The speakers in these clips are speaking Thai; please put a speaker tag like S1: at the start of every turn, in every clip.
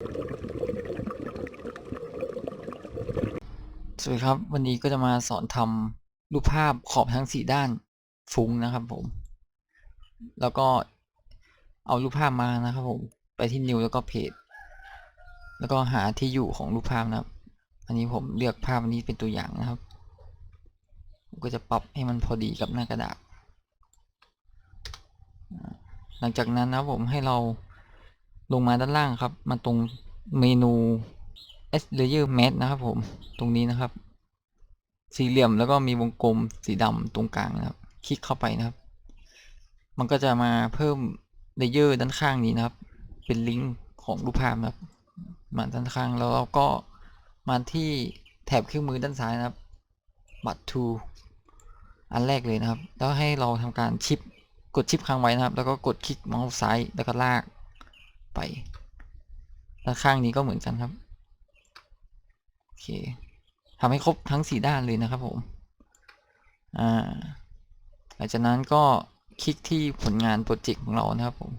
S1: สวัสดีครับ วันนี้ก็จะมาสอนทำรูปภาพขอบทั้งสี่ด้านฟุ้งนะครับผม แล้วก็เอารูปภาพมานะครับผม ไปที่ new แล้วก็เพจแล้วก็หาที่อยู่ของรูปภาพนะครับ อันนี้ผมเลือกภาพอันนี้เป็นตัวอย่างนะครับก็จะปรับให้มันพอดีกับหน้ากระดาษ หลังจากนั้นนะผมให้เรา ลงมาด้านล่างครับ มาตรงเมนู S layer mask นะครับผม ตรงนี้นะครับ สี่เหลี่ยมแล้วก็มีวงกลมสีดำตรงกลางนะครับ คลิกเข้าไปนะครับ มันก็จะมาเพิ่มเลเยอร์ด้านข้างนี้นะครับ เป็นลิงก์ของรูปภาพนะครับ มาด้านข้างแล้วเราก็มาที่แถบเครื่องมือด้านซ้ายนะครับ บัตร to อันแรกเลยนะครับ แล้วให้เราทำการชิป กดชิปค้างไว้นะครับ แล้วก็กดคลิกเมาส์ซ้าย แล้วก็ลาก ไปด้านข้างนี้ก็เหมือนกันครับโอเคทำให้ครบทั้งสี่ด้านเลยนะครับผมอ่าหลังจากนั้นก็คลิกที่ผลงานโปรเจกต์ของเรานะครับผม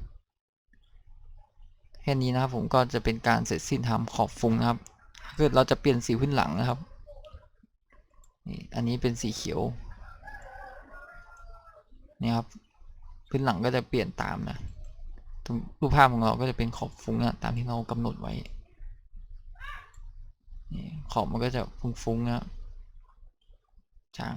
S1: แค่นี้นะครับผมก็จะเป็นการเสร็จสิ้นทำขอบฟุ้งนะครับถ้าเกิดเราจะเปลี่ยนสีพื้นหลังนะครับนี่อันนี้เป็นสีเขียวนี่ครับพื้นหลังก็จะเปลี่ยนตามนะ รูปภาพของเราก็จะเป็นขอบฟุ้งนะตามที่เรากำหนดไว้ขอบมันก็จะฟุ้งๆนะครับจาง